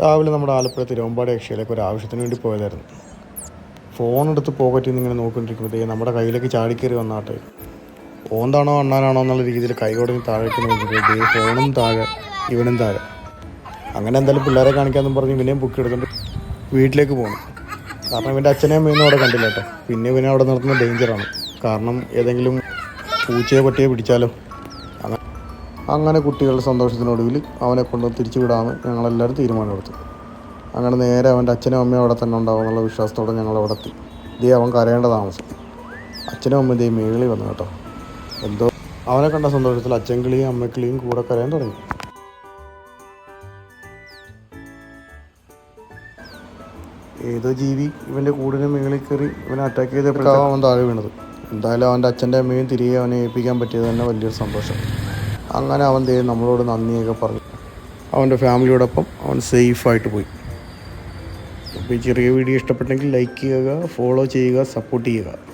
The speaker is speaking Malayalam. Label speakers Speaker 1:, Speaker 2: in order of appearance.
Speaker 1: രാവിലെ നമ്മുടെ ആലപ്പുഴ തിരുവമ്പാടി അക്ഷയിലേക്ക് ഒരു ആവശ്യത്തിന് വേണ്ടി പോയതായിരുന്നു. ഫോൺ എടുത്ത് പോക്കറ്റിൽ നിന്ന് ഇങ്ങനെ നോക്കിക്കൊണ്ടിരിക്കുമ്പോഴത്തേക്ക് നമ്മുടെ കയ്യിലേക്ക് ചാടിക്കയറി വന്നാട്ടെ. ഓന്താണോ അണ്ണാനാണോ എന്നുള്ള രീതിയിൽ കൈ കൊടുങ്ങി താഴേക്ക് നോക്കിയിട്ട് ഫോണും താഴെ ഇവനും താഴെ. അങ്ങനെ എന്തായാലും പിള്ളേരെ കാണിക്കാമെന്ന് പറഞ്ഞ് ഇവനെയും ബുക്ക് എടുത്തിട്ട് വീട്ടിലേക്ക് പോകണം കാരണം ഇവന്റെ അച്ഛനെയും അമ്മയൊന്നും അവിടെ കണ്ടില്ല കേട്ടോ. പിന്നെ ഇവനെ അവിടെ നിർത്തുന്ന ഡേഞ്ചറാണ് കാരണം ഏതെങ്കിലും പൂച്ചയോ പട്ടിയോ പിടിച്ചാലോ? അങ്ങനെ കുട്ടികളുടെ സന്തോഷത്തിനൊടുവിൽ അവനെ കൊണ്ട് തിരിച്ചു വിടാമെന്ന് ഞങ്ങളെല്ലാവരും തീരുമാനമെടുത്തു. അങ്ങനെ നേരെ അവന്റെ അച്ഛനും അമ്മയും അവിടെ തന്നെ ഉണ്ടാവും എന്നുള്ള വിശ്വാസത്തോടെ ഞങ്ങൾ അവിടെ എത്തി. ഇതേ അവൻ കരയേണ്ട താമസം. അച്ഛനും അമ്മയും ഇതേ മേളിൽ വന്നു കേട്ടോ. എന്തോ അവനെ കണ്ട സന്തോഷത്തിൽ അച്ഛൻ അച്ഛൻകിളിയും അമ്മക്കിളിയും കൂടെ കരയാൻ തുടങ്ങി. ഏതോ ജീവി ഇവന്റെ കൂടിന് മേളിൽ കയറി ഇവനെ അറ്റാക്ക് ചെയ്തപ്പോഴാണ് അവൻ താഴെ വീണത്. എന്തായാലും അവന്റെ അച്ഛന്റെ അമ്മയും തിരികെ അവനെ ഏൽപ്പിക്കാൻ പറ്റിയത് തന്നെ വലിയൊരു സന്തോഷം. അങ്ങനെ അവൻ ദേ നമ്മളോട് നന്ദിയൊക്കെ പറഞ്ഞു. അവന്റെ ഫാമിലിയോടൊപ്പം അവൻ സേഫായിട്ട് പോയി. അപ്പോൾ ഈ ചെറിയ വീഡിയോ ഇഷ്ടപ്പെട്ടെങ്കിൽ ലൈക്ക് ചെയ്യുക ഫോളോ ചെയ്യുക സപ്പോർട്ട് ചെയ്യുക.